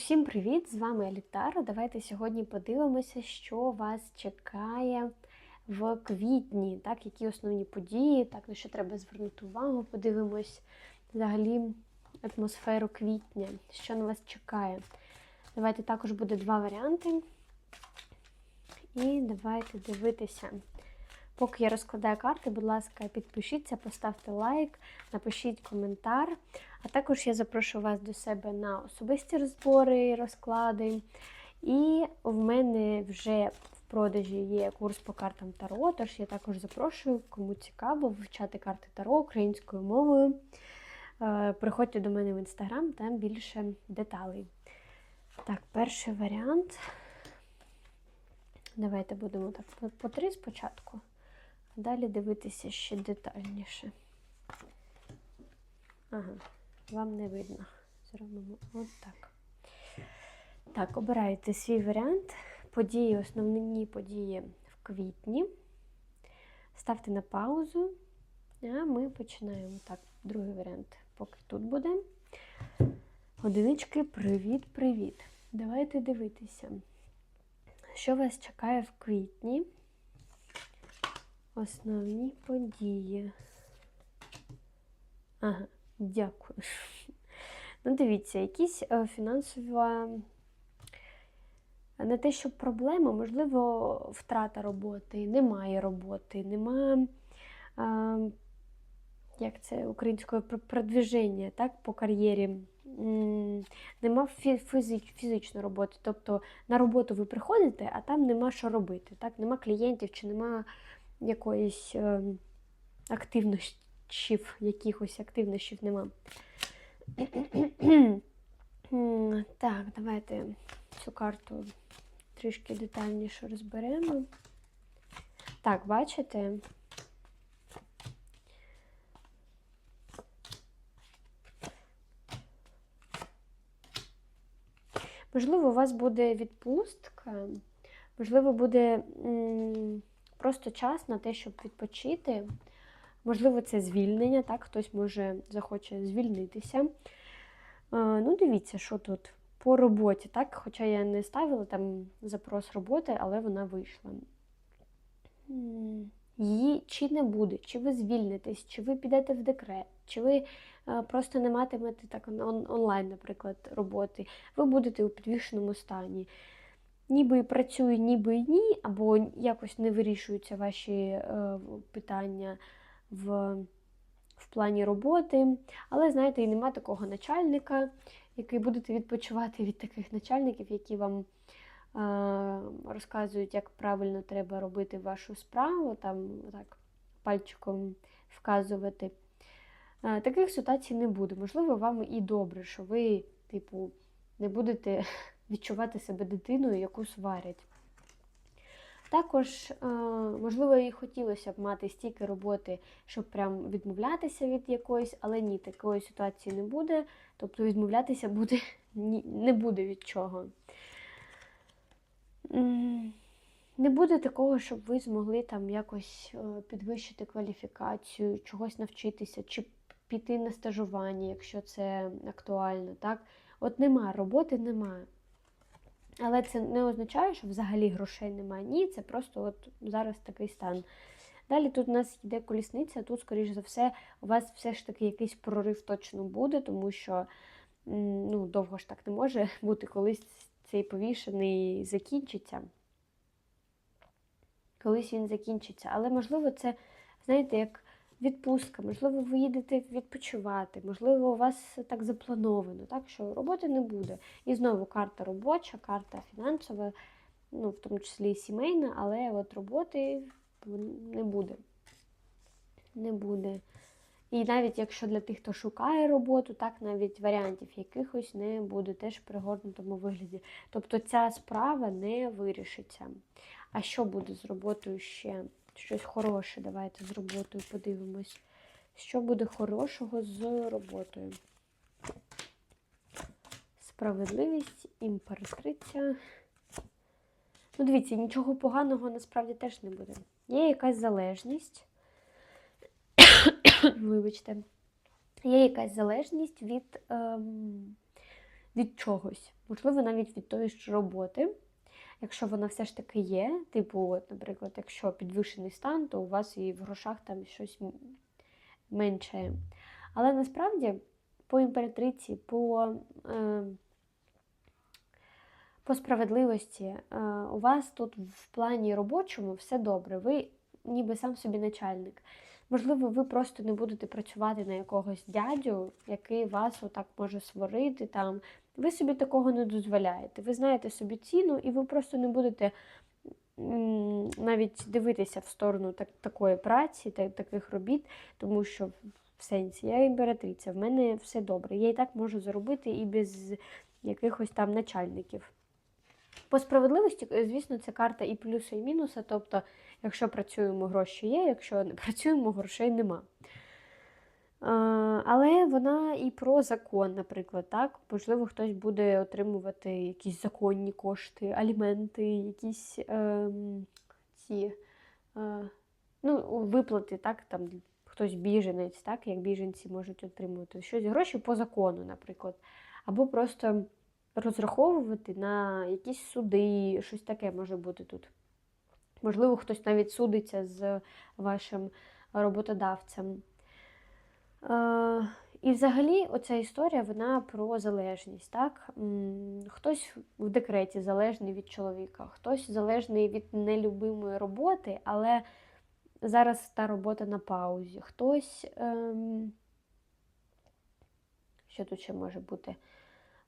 Усім привіт! З вами Елітара. Давайте сьогодні подивимося, що вас чекає в квітні, так, які основні події, так, на що треба звернути увагу, подивимось взагалі атмосферу квітня, що на вас чекає. Давайте також буде два варіанти. І давайте дивитися. Поки я розкладаю карти, будь ласка, підпишіться, поставте лайк, напишіть коментар. А також я запрошую вас до себе на особисті розбори, розклади. І в мене вже в продажі є курс по картам Таро, тож я також запрошую, кому цікаво, вивчати карти Таро українською мовою. Е, Приходьте до мене в інстаграм, там більше деталей. Так, перший варіант. Давайте будемо так по- три спочатку, далі дивитися ще детальніше. Ага, вам не видно. Зробимо от так. Обирайте свій варіант. Події, основні події в квітні. Ставте на паузу. А ми починаємо. Так, другий варіант, поки тут буде. Одинички, привіт-привіт. Давайте дивитися, що вас чекає в квітні. Основні події. Ага, дякую. Ну, дивіться, якісь е, фінансова. Не те, що проблема, можливо, втрата роботи, немає роботи, нема, а, як це українською, пр- продвіження так, по кар'єрі. Нема фізич, фізичної роботи. Тобто на роботу ви приходите, а там нема що робити. Так? Нема клієнтів чи нема якоїсь е, активнощів, якихось активнощів нема. Так, давайте цю карту трішки детальніше розберемо. Так, бачите? Можливо, у вас буде відпустка, можливо, буде просто час на те, щоб відпочити. Можливо, це звільнення, так, хтось може захоче звільнитися. Е, Ну, дивіться, що тут по роботі, так? Хоча я не ставила там запрос роботи, але вона вийшла. Її чи не буде, чи ви звільнитесь, чи ви підете в декрет, чи ви е, просто не матимете так он- онлайн, наприклад, роботи, ви будете у підвішеному стані. Ніби і працюю, ніби і ні, або якось не вирішуються ваші е, питання в, в плані роботи. Але, знаєте, і нема такого начальника, який будете відпочивати від таких начальників, які вам е, розказують, як правильно треба робити вашу справу, там так пальчиком вказувати. Е, таких ситуацій не буде. Можливо, вам і добре, що ви, типу, не будете відчувати себе дитиною, яку сварять. Також, е, можливо, і хотілося б мати стільки роботи, щоб прям відмовлятися від якоїсь, але ні, такої ситуації не буде. Тобто відмовлятися буде, не буде від чого. Не буде такого, щоб ви змогли там якось е, підвищити кваліфікацію, чогось навчитися, чи піти на стажування, якщо це актуально. Так? От нема, роботи немає. Але це не означає, що взагалі грошей немає. Ні, це просто от зараз такий стан. Далі тут у нас йде колісниця, тут, скоріш за все, у вас все ж таки якийсь прорив точно буде, тому що ну, довго ж так не може бути, колись цей повішений закінчиться. Колись він закінчиться. Але, можливо, це, знаєте, як відпустка, можливо, ви їдете відпочивати, можливо, у вас так заплановано, так що роботи не буде. І знову карта робоча, карта фінансова, ну, в тому числі і сімейна, але от роботи не буде. Не буде. І навіть якщо для тих, хто шукає роботу, так навіть варіантів якихось не буде теж в пригорнутому вигляді. Тобто ця справа не вирішиться. А що буде з роботою ще? Щось хороше. Давайте з роботою подивимось. Що буде хорошого з роботою? Справедливість, імператриця. Ну, дивіться, нічого поганого насправді теж не буде. Є якась залежність. Вибачте. Є якась залежність від ем, від чогось, можливо, навіть від тої ж роботи. Якщо вона все ж таки є, типу, от, наприклад, якщо підвищений стан, то у вас і в грошах там щось менше. Але насправді по імператриці, по, е, по справедливості, е, у вас тут в плані робочому все добре. Ви ніби сам собі начальник. Можливо, ви просто не будете працювати на якогось дядю, який вас отак може сварити. Там. Ви собі такого не дозволяєте. Ви знаєте собі ціну, і ви просто не будете навіть дивитися в сторону так, такої праці, так, таких робіт, тому що в сенсі я імператриця, в мене все добре. Я і так можу заробити і без якихось там начальників. По справедливості, е, звісно, це карта і плюса, і мінуса. Тобто, якщо працюємо, гроші є, якщо не працюємо, грошей нема. Але вона і про закон, наприклад, так. Можливо, хтось буде отримувати якісь законні кошти, аліменти, якісь ем, ці е, ну, виплати, так, там хтось біженець, так, як біженці можуть отримувати щось гроші по закону, наприклад. Або просто розраховувати на якісь суди, щось таке може бути тут. Можливо, хтось навіть судиться з вашим роботодавцем. Е, і взагалі, оця історія вона про залежність. Так? Хтось в декреті залежний від чоловіка, хтось залежний від нелюбимої роботи, але зараз та робота на паузі. Хтось, ем, що тут ще може бути?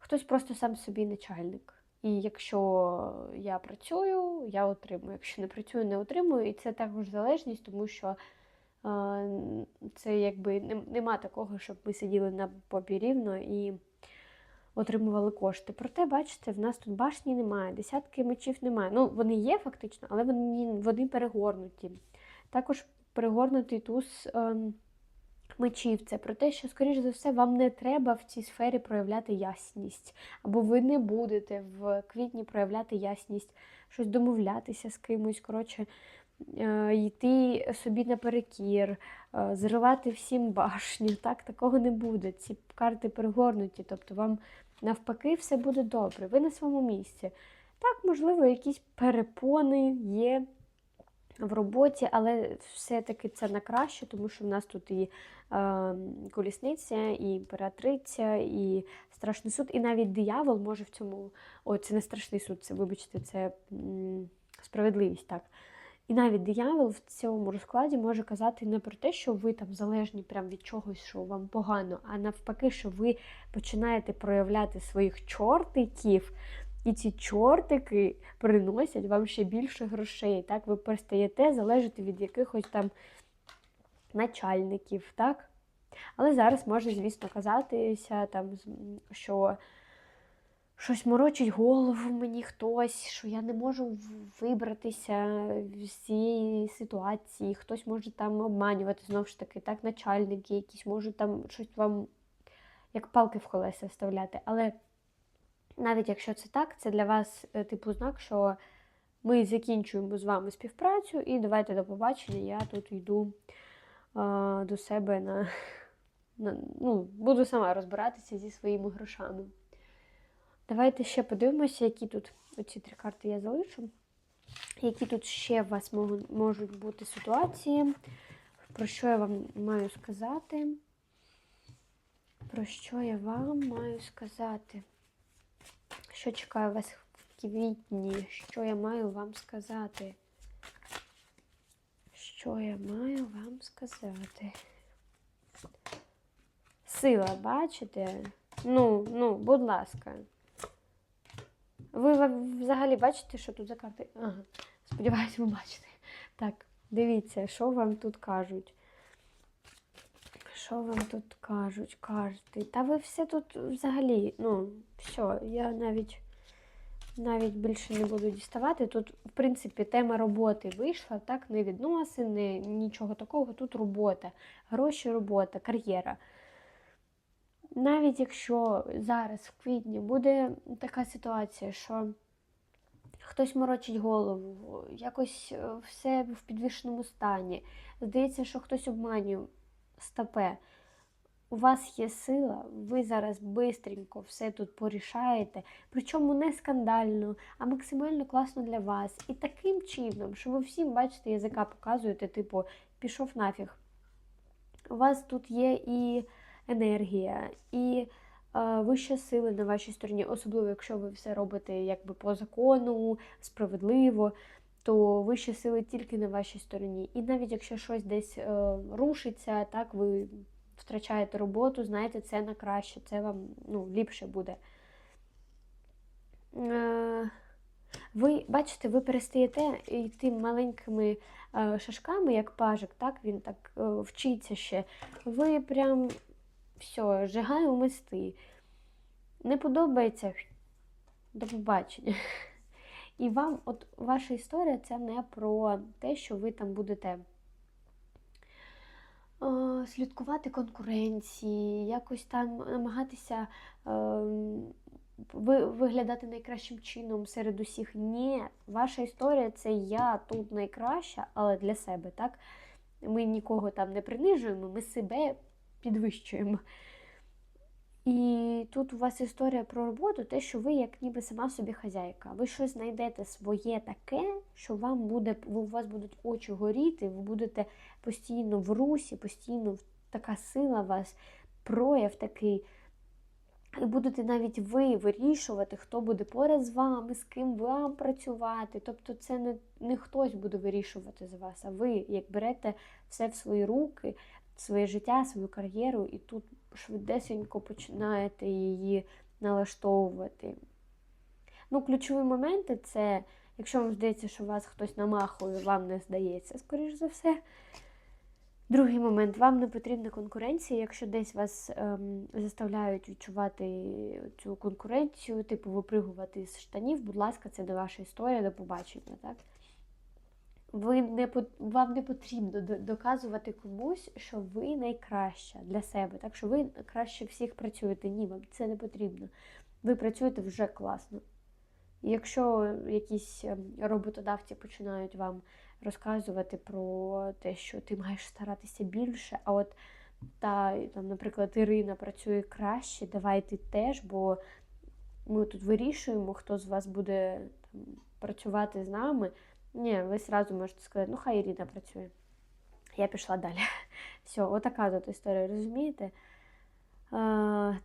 Хтось просто сам собі начальник. І якщо я працюю, я отримую. Якщо не працюю, не отримую. І це також залежність, тому що е, це якби нем- нема такого, щоб ми сиділи на попі рівно і отримували кошти. Проте, бачите, в нас тут башні немає, десятки мечів немає. Ну, вони є фактично, але вони, вони перегорнуті. Також перегорнутий туз ем, мечів. Це про те, що, скоріш за все, вам не треба в цій сфері проявляти ясність. Або ви не будете в квітні проявляти ясність, щось домовлятися з кимось. Коротше, е, йти собі наперекір, е, зривати всім башню. Так, такого не буде. Ці карти перегорнуті, тобто вам навпаки все буде добре. Ви на своєму місці. Так, можливо, якісь перепони є в роботі, але все-таки це на краще, тому що в нас тут і е, колісниця, і імператриця, і страшний суд, і навіть диявол може в цьому. О, це не страшний суд, це, вибачте, це м, справедливість, так. І навіть диявол в цьому розкладі може казати не про те, що ви там залежні прям від чогось, що вам погано, а навпаки, що ви починаєте проявляти своїх чортиків, і ці чортики приносять вам ще більше грошей. Так, ви перестаєте залежати від якихось там начальників, так? Але зараз може, звісно, казатися, там, що щось морочить голову мені хтось, що я не можу вибратися з цієї ситуації, хтось може там обманювати, знову ж таки, так, начальники якісь можуть там щось вам як палки в колеса вставляти. Але навіть якщо це так, це для вас е, типу знак, що ми закінчуємо з вами співпрацю і давайте до побачення. Я тут йду а, до себе на, на. Ну, буду сама розбиратися зі своїми грошами. Давайте ще подивимося, які тут оці три карти я залишу. Які тут ще у вас можуть, бути ситуації, про що я вам маю сказати? Про що я вам маю сказати? Що чекає вас в квітні? Що я маю вам сказати? Що я маю вам сказати? Сила, бачите? Ну, ну, будь ласка. Ви взагалі бачите, що тут за карти? Ага. Сподіваюсь, ви бачите. Так, дивіться, що вам тут кажуть. Що вам тут кажуть, карти? Та ви все тут взагалі, ну, все, я навіть, навіть більше не буду діставати. Тут, в принципі, тема роботи вийшла, так, не відносини, нічого такого. Тут робота, гроші, робота, кар'єра. Навіть якщо зараз, в квітні, буде така ситуація, що хтось морочить голову, якось е, все в підвішеному стані, здається, що хтось обманює стопе. у вас є сила, ви зараз бистренько все тут порішаєте, причому не скандально, а максимально класно для вас. І таким чином, що ви всім, бачите, язика показуєте, типу, пішов нафіг. У вас тут є і енергія, і е, вища сила на вашій стороні, особливо якщо ви все робите якби по закону, справедливо, то вищі сили тільки на вашій стороні. І навіть якщо щось десь е, рушиться, так ви втрачаєте роботу, знаєте, це на краще, це вам ну, ліпше буде. Е, ви бачите, ви перестаєте йти маленькими е, шажками, як пажик, так? Він так е, вчиться ще. Ви прям все, жигаю мисти. Не подобається до побачення. І вам, от ваша історія, це не про те, що ви там будете е, слідкувати конкуренції, якось там намагатися е, ви, виглядати найкращим чином серед усіх. Ні, ваша історія це я тут найкраща, але для себе, так? Ми нікого там не принижуємо, ми себе підвищуємо. І тут у вас історія про роботу, те, що ви як ніби сама собі хазяйка. Ви щось знайдете своє таке, що вам буде, у вас будуть очі горіти, ви будете постійно в русі, постійно така сила вас, прояв такий. І будете навіть ви вирішувати, хто буде поряд з вами, з ким вам працювати. Тобто це не, не хтось буде вирішувати за вас, а ви як берете все в свої руки, своє життя, свою кар'єру, і тут швидесенько починаєте її налаштовувати. Ну, Ключові моменти це, якщо вам здається, що вас хтось намахує, вам не здається, скоріш за все. Другий момент, вам не потрібна конкуренція, якщо десь вас ем, заставляють відчувати цю конкуренцію, типу випригувати з штанів, будь ласка, це не ваша історія, до побачення. так? Ви не вам не потрібно доказувати комусь, що ви найкраща для себе, так що ви краще всіх працюєте. Ні, вам це не потрібно. Ви працюєте вже класно. Якщо якісь ем, роботодавці починають вам розказувати про те, що ти маєш старатися більше, а от та, там, наприклад, Ірина працює краще, давай ти теж, бо ми тут вирішуємо, хто з вас буде там, працювати з нами. Ні, ви одразу можете сказати, ну хай Ірина працює. Я пішла далі. Все, отака тут історія, розумієте?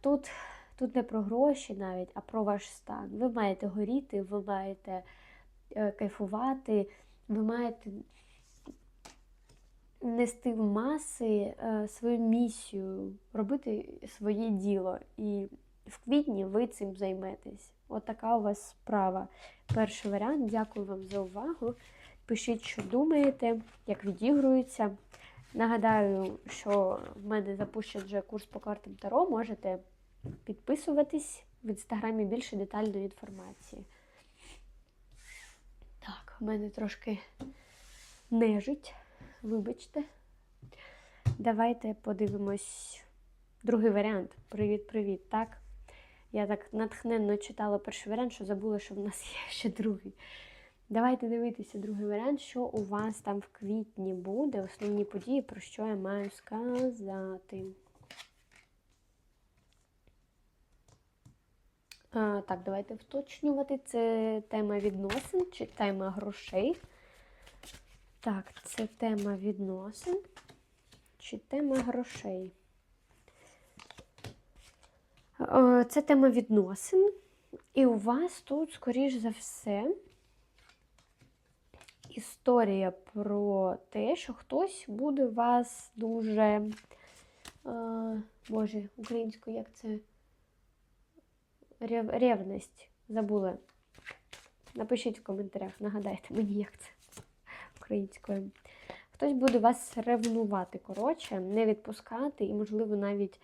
Тут тут не про гроші навіть, а про ваш стан. Ви маєте горіти, ви маєте е, кайфувати, ви маєте нести в маси е, свою місію, робити своє діло. І в квітні ви цим займетесь. От така у вас справа. Перший варіант. Дякую вам за увагу. Пишіть, що думаєте, як відігрується. Нагадаю, що в мене запущений вже курс по картам Таро. Можете підписуватись в інстаграмі більше детальної інформації. Так, в мене трошки нежить, вибачте. Давайте подивимось другий варіант. Привіт-привіт, так? Я так натхненно читала перший варіант, що забула, що в нас є ще другий. Давайте дивитися другий варіант, що у вас там в квітні буде, основні події, про що я маю сказати. А, Так, давайте вточнювати. Це тема відносин чи тема грошей. Так, це тема відносин чи тема грошей. Е, це тема відносин. І у вас тут, скоріш за все, історія про те, що хтось буде вас дуже, е, боже, українською, як це Рев, ревність. Забула. Напишіть в коментарях, нагадайте мені, як це українською. Хтось буде вас ревнувати, коротше, не відпускати і, можливо, навіть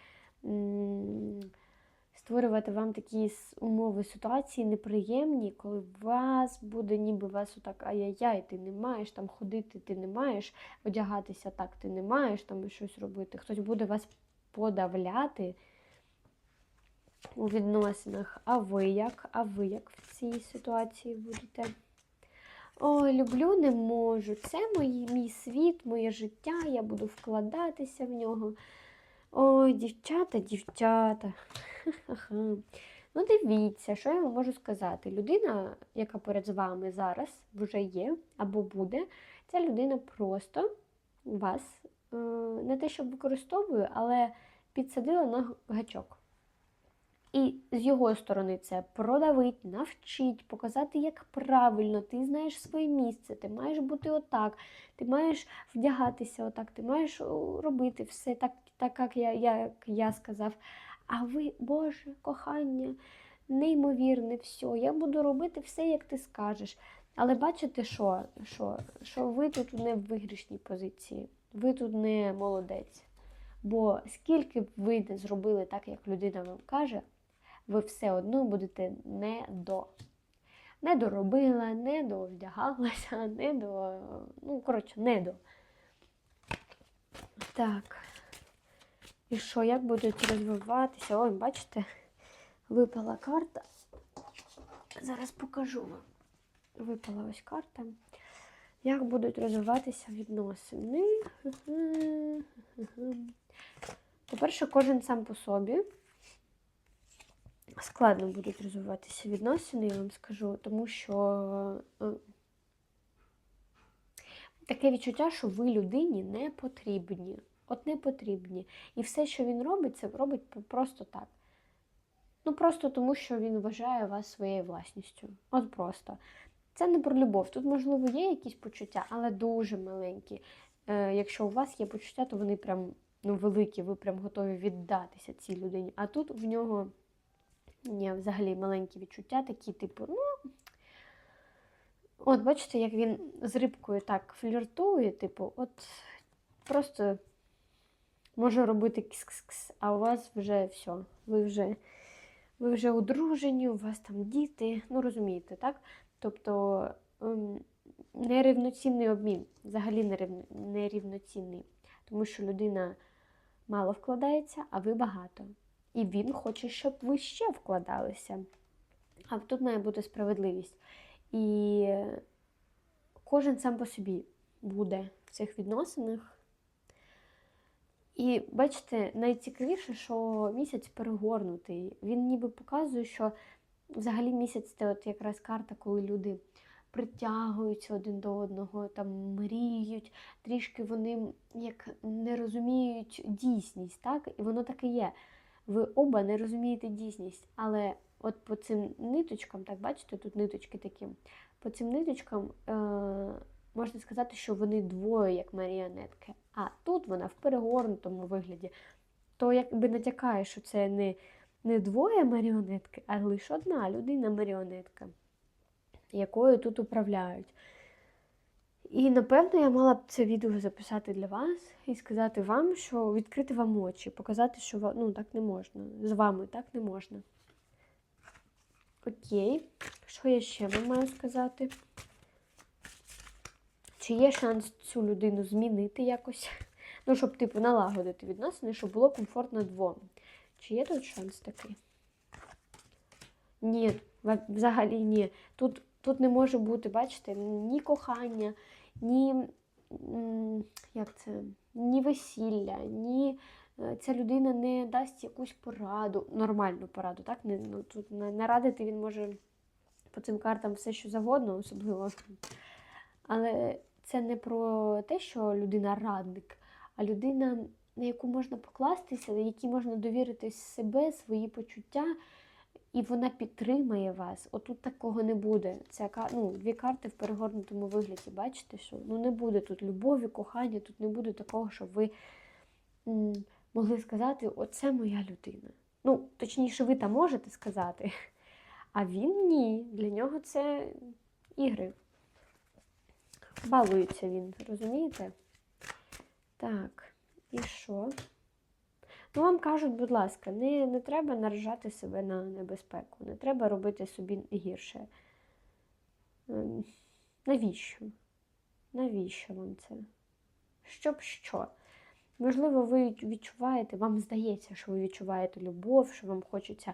створювати вам такі умови ситуації неприємні, коли вас буде, ніби вас отак ай-яй-яй, ти не маєш там ходити, ти не маєш одягатися так, ти не маєш там щось робити. Хтось буде вас подавляти у відносинах. А ви як? А ви як в цій ситуації будете? Ой, люблю, не можу. Це мій, мій світ, моє життя, я буду вкладатися в нього. Ой, дівчата, дівчата. Ну, дивіться, що я вам можу сказати. Людина, яка перед вами зараз вже є або буде, ця людина просто вас е, не те, щоб використовує, але підсадила на гачок. І з його сторони це продавить, навчить, показати, як правильно, ти знаєш своє місце, ти маєш бути отак, ти маєш вдягатися отак, ти маєш робити все так, так як, я, як я сказав. А ви, Боже, кохання, неймовірне, все, я буду робити все, як ти скажеш. Але бачите, що, що, що ви тут не в виграшній позиції, ви тут не молодець. Бо скільки б ви не зробили так, як людина вам каже, ви все одно будете не до. Не доробила, не довдягалася, не до. Ну, коротше, не до. Так. І що, як будуть розвиватися? Ой, бачите, випала карта. Зараз покажу вам. Випала ось карта. Як будуть розвиватися відносини? По-перше, кожен сам по собі. Складно будуть розвиватися відносини, я вам скажу, тому що е, таке відчуття, що ви людині не потрібні. От не потрібні. І все, що він робить, це робить просто так. Ну, просто тому, що він вважає вас своєю власністю. От просто. Це не про любов. Тут, можливо, є якісь почуття, але дуже маленькі. Е, якщо у вас є почуття, то вони прям ну, великі, ви прям готові віддатися цій людині. А тут в нього ні, взагалі маленькі відчуття, такі, типу, ну. От, бачите, як він з рибкою так фліртує, типу, от просто може робити кс-кс-кс, а у вас вже все. Ви вже, ви вже одружені, у вас там діти, ну розумієте, так? Тобто ем, нерівноцінний обмін, взагалі нерівно- нерівноцінний. Тому що людина мало вкладається, а ви багато. І він хоче, щоб ви ще вкладалися. А тут має бути справедливість. І кожен сам по собі буде в цих відносинах. І бачите, найцікавіше, що місяць перегорнутий. Він ніби показує, що взагалі місяць це от якраз карта, коли люди притягуються один до одного, там мріють, трішки вони як не розуміють дійсність, так? І воно так і є. Ви оба не розумієте дійсність, але от по цим ниточкам, так бачите, тут ниточки такі, по цим ниточкам е, можна сказати, що вони двоє як маріонетки. А тут вона в перегорнутому вигляді. То якби натякає, що це не, не двоє маріонетки, а лише одна людина-маріонетка, якою тут управляють. І напевно я мала б це відео записати для вас і сказати вам, що відкрити вам очі, показати, що ну, так не можна. З вами так не можна. Окей, що я ще вам маю сказати? Чи є шанс цю людину змінити якось? Ну, щоб, типу, налагодити відносини, щоб було комфортно двом. Чи є тут шанс такий? Ні, взагалі ні. Тут, тут не може бути, бачите, ні кохання, ні, як це, ні весілля, ні е, ця людина не дасть якусь пораду, нормальну пораду, так? Не, ну, тут не, не радити він може по цим картам все, що завгодно, особливо. Але це не про те, що людина радник, а людина, на яку можна покластися, на якій можна довірити себе, свої почуття, і вона підтримає вас. Отут такого не буде. Ка- ну, дві карти в перегорнутому вигляді. Бачите, що ну, не буде тут любові, кохання, тут не буде такого, щоб ви могли сказати, оце моя людина. Ну, точніше, ви там можете сказати, а він ні. Для нього це ігри. Балується він, розумієте? Так, і що? Ну, вам кажуть, будь ласка, не, не треба наражати себе на небезпеку, не треба робити собі гірше. Ем, Навіщо? Навіщо вам це? Щоб що? Можливо, ви відчуваєте, вам здається, що ви відчуваєте любов, що вам хочеться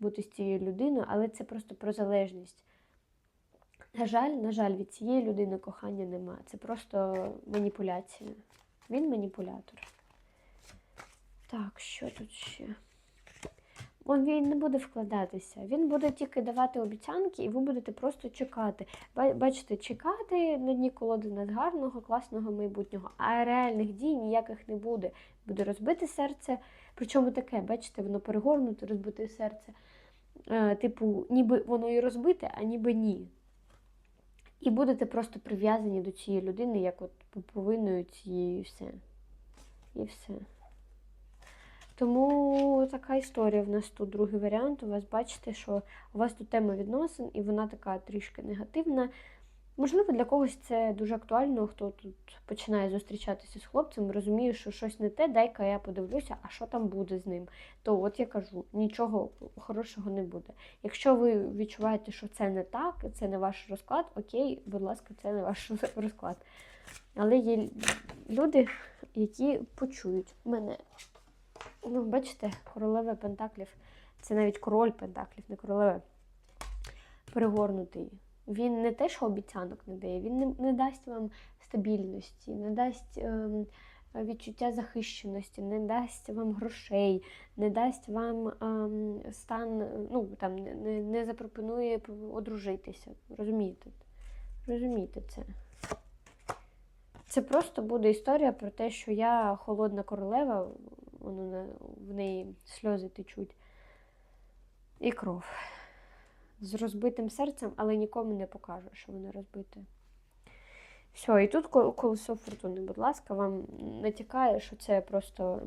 бути з цією людиною, але це просто про залежність. На жаль, на жаль, від цієї людини кохання нема. Це просто маніпуляція. Він маніпулятор. Так, що тут ще? Он він не буде вкладатися. Він буде тільки давати обіцянки, і ви будете просто чекати. Бачите, чекати на дні колоди на гарного, класного майбутнього, а реальних дій ніяких не буде. Буде розбите серце. Причому таке, бачите, воно перегорнуте, розбите серце. Е, типу, ніби воно і розбите, а ніби ні. І будете просто прив'язані до цієї людини, як от повинною цією все. І все. Тому така історія в нас тут другий варіант. У вас бачите, що у вас тут тема відносин, і вона така трішки негативна. Можливо, для когось це дуже актуально, хто тут починає зустрічатися з хлопцем, розуміє, що щось не те, дай-ка я подивлюся, а що там буде з ним. То от я кажу, нічого хорошого не буде. Якщо ви відчуваєте, що це не так, це не ваш розклад, окей, будь ласка, це не ваш розклад. Але є люди, які почують мене. Ну, бачите, королева Пентаклів, це навіть король Пентаклів, не королева, перегорнутий. Він не те, що обіцянок не дає, він не, не дасть вам стабільності, не дасть ем, відчуття захищеності, не дасть вам грошей, не дасть вам ем, стан, ну там не, не запропонує одружитися. Розумієте? Розумієте це? Це просто буде історія про те, що я холодна королева, воно в неї сльози течуть. І кров. З розбитим серцем, але нікому не покажу, що воно розбите. Все, і тут ко- колесо фортуни, будь ласка, вам натякає, що це просто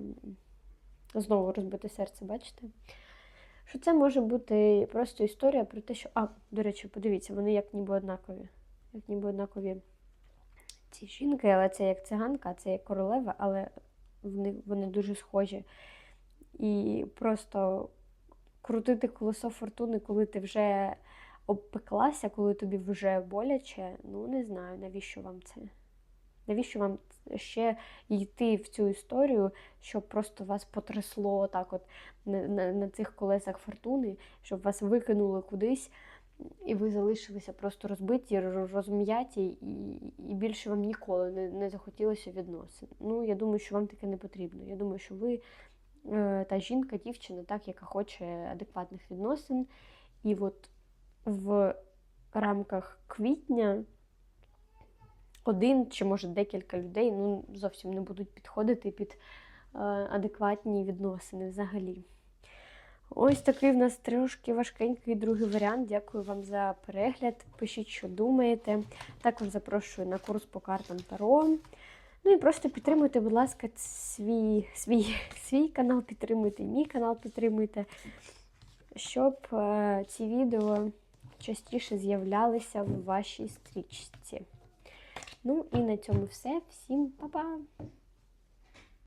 знову розбите серце, бачите? Що це може бути просто історія про те, що. А, до речі, подивіться, вони як ніби однакові. Як ніби однакові ці жінки, але це як циганка, це як королева, але вони, вони дуже схожі. І просто крутити колесо фортуни, коли ти вже обпеклася, коли тобі вже боляче, ну не знаю, навіщо вам це. Навіщо вам ще йти в цю історію, щоб просто вас потрясло так от на, на, на цих колесах фортуни, щоб вас викинули кудись, і ви залишилися просто розбиті, розм'яті, і, і більше вам ніколи не, не захотілося відносин. Ну, я думаю, що вам таке не потрібно. Я думаю, що ви та жінка, дівчина, так, яка хоче адекватних відносин. І от в рамках квітня один чи може декілька людей ну, зовсім не будуть підходити під е, адекватні відносини взагалі. Ось такий в нас трошки важкенький другий варіант. Дякую вам за перегляд. Пишіть, що думаєте. Також запрошую на курс по картам Таро. Ну і просто підтримуйте, будь ласка, свій, свій, свій канал, підтримуйте, мій канал підтримуйте, щоб е, ці відео частіше з'являлися в вашій стрічці. Ну і на цьому все. Всім па-па!